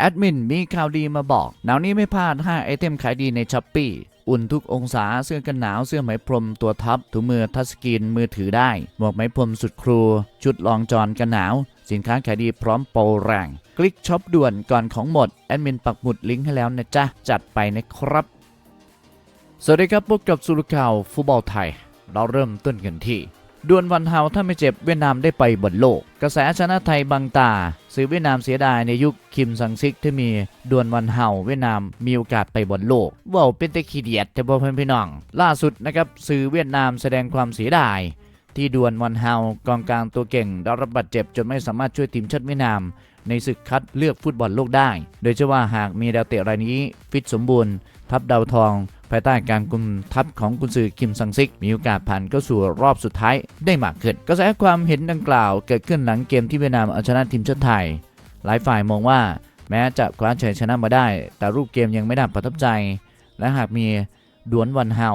แอดมินมีข่าวดีมาบอก หนาวนี้ไม่พลาด 5 ไอเทมขายดีในช้อปปีอุ่นทุกองศาเสื้อกันหนาวเสื้อไหมพรมตัวท็อปถุงมือทัชสกรีนมือถือได้ หมวกไหมพรมสุดครู ชุดลองจอนกันหนาว สินค้าขายดีพร้อมโปรแรง คลิกช็อปด่วนก่อนของหมด แอดมินปักหมุดลิงก์ให้แล้วนะจ๊ะ จัดไปนะครับ สวัสดีครับพบกับสุรข่าวฟุตบอลไทย เราเริ่มต้นกันที่ ดวลวันเฮาถ้าไม่เจ็บเวียดนามได้ไปบนโลก กระแสชนะไทยบังตาสื่อเวียดนามเสียดายในยุคคิมซังซิกที่มีดวลวันเฮาเวียดนามมีโอกาสไปบนโลกว่าเป็นต่ขี้เดียดแต่บ่เพื่อนพี่น้อง ล่าสุดนะครับสื่อเวียดนามแสดงความเสียดาย ที่ดวลวันเฮากองกลางตัวเก่งได้รับบาดเจ็บจนไม่สามารถช่วยทีมชาติเวียดนาม ในศึกคัดเลือกฟุตบอลโลกได้ โดยเฉพาะว่าหากมีดาวเตะรายนี้ฟิตสมบูรณ์ ทัพดาวทอง ภายใต้การกุมทัพของกุนซือคิมซังซิก มีโอกาสผ่านเข้าสู่รอบสุดท้ายได้มากขึ้น กระแสความเห็นดังกล่าวเกิดขึ้นหลังเกมที่เวียดนามเอาชนะทีมชาติไทย หลายฝ่ายมองว่าแม้จะคว้าชัยชนะมาได้ แต่รูปเกมยังไม่น่าประทับใจ และหากมีดวลวันเฮา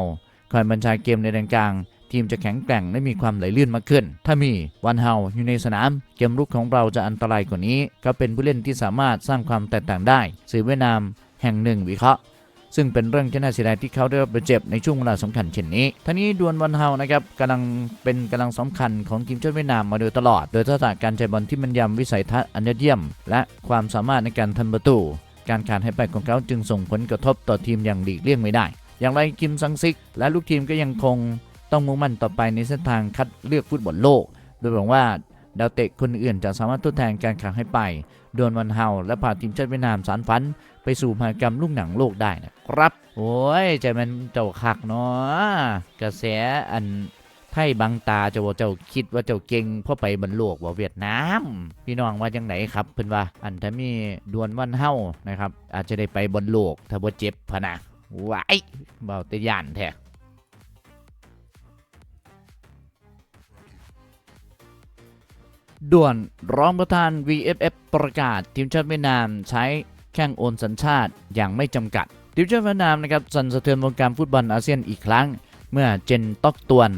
คอยบรรชายเกมในแดนกลาง ทีมจะแข็งแกร่งและมีความไหลลื่นมากขึ้น ถ้ามีวันเฮาอยู่ในสนาม เกมรุกของเราจะอันตรายกว่านี้ ก็เป็นผู้เล่นที่สามารถสร้างความแตกต่างได้สื่อเวียดนามแห่งหนึ่งวิเคราะห์ ซึ่งเป็นเรื่องที่น่าเสียดายที่เขาได้รับบาดเจ็บในช่วงเวลาสำคัญเช่นนี้ท่านี้ดวลวันเฮานะครับกำลังเป็นกำลังสำคัญของทีมชาติเวียดนามมาโดยตลอด โดยทักษะการใจบอลที่มันยำวิสัยทัศน์อันยอดเยี่ยม และความสามารถในการทำประตู การขาดหายไปของเขาจึงส่งผลกระทบต่อทีมอย่างหลีกเลี่ยงไม่ได้ อย่างไรคิมซังซิก และลูกทีมก็ยังคงต้องมุ่งมั่นต่อไปในเส้นทางคัดเลือกฟุตบอลโลก โดยหวังว่าดาวเตะคนอื่นจะสามารถทดแทนการขาดหายไปดวลวันเฮาและพาทีมชาติเวียดนามสารฝัน ไปสู่มหากรรมลูกหนังโลกได้นะครับ โอ้ยใจมันเจ้าคักเนาะกระแสอันไทยบังตาเจ้าเจ้าคิดว่าเจ้าเก่งเพราะไปบรรโลกว่าเวียดนาม พี่น้องว่าจังไหนครับเพิ่นว่าอันถ้ามีดวลวันเฮ้านะครับ อาจจะได้ไปบนโลกถ้าบ่เจ็บพะนะว้ายเบาแต่ย่านแท้ด่วนรองประธาน VFF ประกาศทีมชาติเวียดนามใช้ แข้งโอนสัญชาติอย่างไม่จำกัดทีมชาติเวียดนามนะครับสั่นสะเทือนวงการฟุตบอลอาเซียนอีกครั้ง เมื่อเจนตอกตวน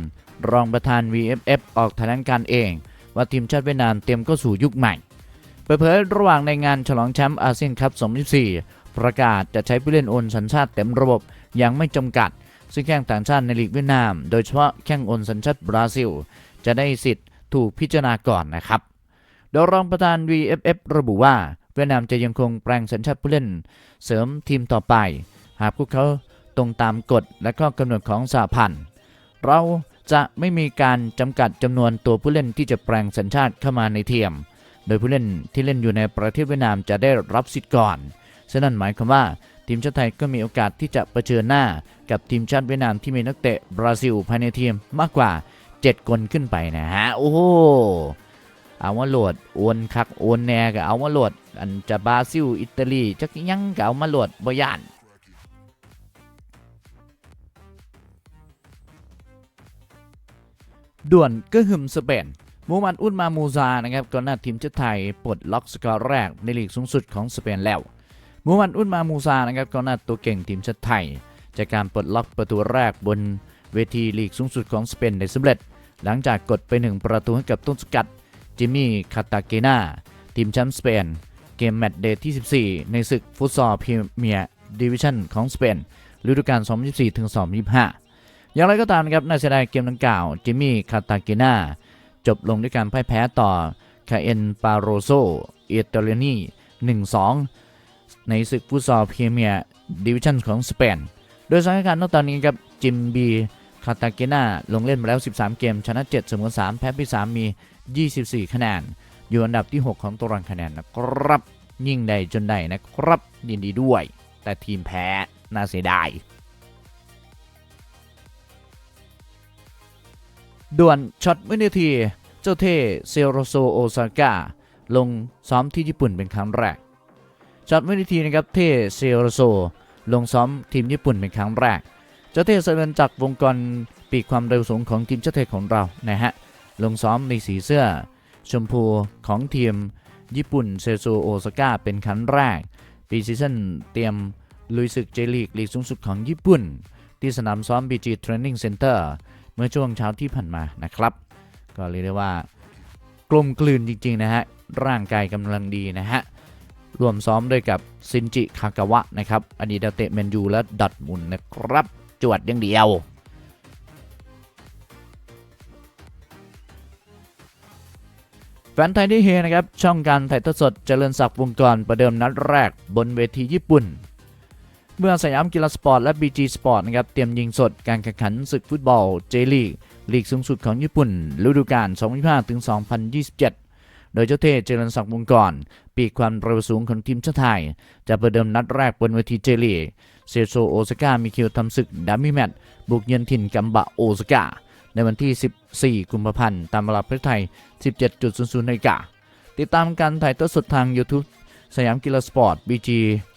รองประธาน VFF ออกแถลงการเอง ว่าทีมชาติเวียดนามเตรียมเข้าสู่ยุคใหม่เปิดเผยระหว่างในงานฉลองแชมป์อาเซียนคัพ 2024 ประกาศจะใช้ผู้เล่นโอนสัญชาติเต็มระบบอย่างไม่จำกัด ซึ่งแข้งต่างชาติในลีกเวียดนาม โดยเฉพาะแข้งโอนสัญชาติบราซิล จะได้สิทธิ์ถูกพิจารณาก่อนนะครับโดยรองประธาน VFF ระบุว่า เวียดนามจะยังคงแปลงสัญชาติผู้เล่น เสริมทีมต่อไป หากพวกเขาตรงตามกฎและข้อกำหนดของสหพันธ์เราจะไม่มีการจำกัดจำนวนตัวผู้เล่นที่จะแปลงสัญชาติเข้ามาในทีมโดยผู้เล่นที่เล่นอยู่ในประเทศเวียดนามจะได้รับสิทธิ์ก่อนฉะนั้นหมายความว่าทีมชาติไทยก็มีโอกาสที่จะเผชิญหน้ากับทีมชาติเวียดนามที่มีนักเตะบราซิลภายในทีมมากกว่า 7 คนขึ้นไปนะฮะ โอ้โห เอามาโหลดโอนคักโอนแน่ก็เอามาโหลดอันจะบราซิลอิตาลีจักยังก็เอามาโหลดบ่ย่านด่วนก็หึมสเปนมูฮัมหมัดอุนมามูซานะครับก่อนหน้าทีมชาติไทยปลดล็อกสกอร์แรกในลีกสูงสุดของสเปนแล้วมูฮัมหมัดอุนมามูซานะครับก่อนหน้าตัวเก่งทีมชาติไทย จากการปลดล็อกประตูแรกบนเวทีลีกสูงสุดของสเปนได้สำเร็จ หลังจากกดไปหนึ่งประตูให้กับต้นสกัด จิมมี่คาตาเกนาทีมแชมป์สเปน เกมแมตช์เดย์ที่ 14 ในศึกฟุตซอลพรีเมียร์ดิวิชั่นของสเปนฤดูกาล 2024 ถึง 2025 อย่างไรก็ตามนะครับน่าเสียดายเกมดังกล่าว จิมมี่คาตาเกนาจบลงด้วยการพ่ายแพ้ต่อคาเอ็นปาโรโซเอเตเลนี1-2 ในศึกฟุตซอลพรีเมียร์ดิวิชั่นของสเปน โดยสถานการณ์ณตอนนี้ครับจิมบีคาตาเกนาลงเล่นมาแล้ว 13 เกม ชนะ 7 เสมอ 3 แพ้ไป3มี 24 คะแนน อยู่อันดับที่ 6 ของตารางคะแนนนะครับ ยิ่งได้จนได้นะครับยินดีด้วย แต่ทีมแพ้น่าเสียดายด่วนช็อตวินาที เจ้าเท่เซโรโซโอซาก้าลงซ้อมที่ญี่ปุ่นเป็นครั้งแรกช็อตวินาทีนะครับเท่เซโรโซลงซ้อมทีมญี่ปุ่นเป็นครั้งแรก เจ้าเท่เสริญจากวงกรปีกความเร็วสูงของทีมชาติไทยของเรานะฮะ ลงซ้อมในสีเสื้อ ชมพูของทีม ญี่ปุ่นเซโซโอซาก้าเป็นครั้งแรก ปีซีซั่นเตรียมลุยศึกเจลีกลีกสูงสุดของญี่ปุ่น ที่สนามซ้อม BG Training Center เมื่อช่วงเช้าที่ผ่านมานะครับ ก็เรียกได้ว่ากลมกลืนจริงๆนะฮะ ร่างกายกำลังดีนะฮะ รวมซ้อมด้วยกับซินจิคากาวะนะครับอดีตเตะแมนยูและดอร์ทมุนนะครับ จวดอย่างเดียว แฟนไทยได้เฮนะครับ ช่องการถ่ายทอดสดเจริญศักดิ์วงกรประเดิมนัดแรกบนเวทีญี่ปุ่น เมื่อสยามกีฬาสปอร์ตและ BG Sport นะครับเตรียมยิงสดการแข่งขันศึกฟุตบอลเจลีกลีกสูงสุดของญี่ปุ่นฤดูกาล 2025ถึง2027 โดยเจ้าเทเจริญศักดิ์วงกรปีกความเร็วสูงของทีมชาติไทย จะประเดิมนัดแรกบนเวทีเจลีกเซโซโอซาก้ามีคิวทำศึกดัมมี่แมตช์บุกเยือนถิ่นกัมบะโอซาก้า ในวันที่ 14 กุมภาพันธ์ ตามเวลาประเทศไทย 17.00นาฬิกาติดตามการถ่ายทอดสดทาง YouTube สยามกีฬาสปอร์ต BG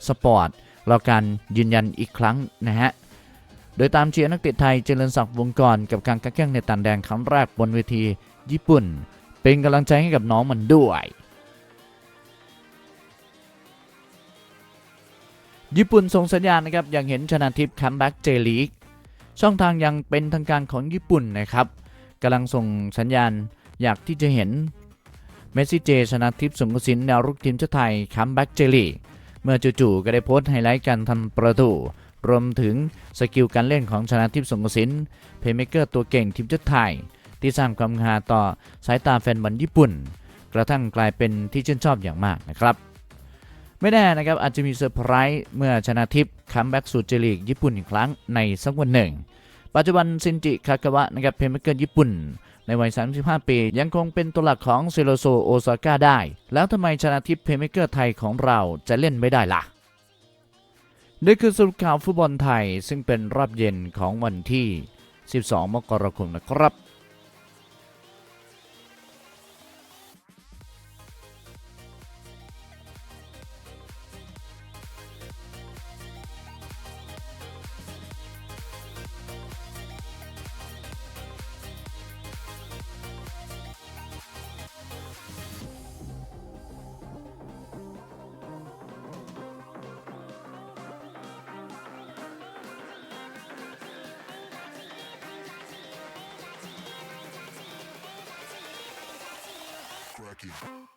Sport รอการยืนยันอีกครั้งนะฮะ โดยตามเชียร์นักเตะไทยเจริญศักดิ์วงกรกับการกักแข่งในต่างแดนครั้งแรกบนเวทีญี่ปุ่น เป็นกำลังใจให้กับน้องมันด้วย ญี่ปุ่นส่งสัญญาณนะครับยังเห็นชนะทิพย์คัมแบ็กเจลีก ช่องทางยังเป็นทางการของญี่ปุ่นนะครับกำลังส่งสัญญาณอยากที่จะเห็นเมสซี่เจชนะทิพย์สงกสินแนวรุกทีมชาติไทยคัมแบ็กเจลีกเมื่อจู่ๆก็ได้โพสต์ไฮไลท์การทำประตู รวมถึงสกิลการเล่นของชนะทิพย์สงกสินเพย์เมเกอร์ตัวเก่งทีมชาติไทย ที่สร้างความฮาต่อสายตาแฟนบอลญี่ปุ่น กระทั่งกลายเป็นที่ชื่นชอบอย่างมากนะครับ ไม่แน่นะครับอาจจะมีเซอร์ไพรส์เมื่อชนะทิพย์คัมแบ็กสู่เจลีกญี่ปุ่นอีกครั้งในสักวันหนึ่ง ปัจจุบันซินจิคากาวะนะครับเพลย์เมกเกอร์ญี่ปุ่น ในวัย 35 ปี ยังคงเป็นตัวหลักของเซโรโซโอซาก้าได้ แล้วทำไมชนะทิพย์เพลย์เมกเกอร์ไทยของเราจะเล่นไม่ได้ล่ะนี่คือสรุปข่าวฟุตบอลไทยซึ่งเป็นรอบเย็นของวันที่ 12 มกราคมนะครับ bakayım.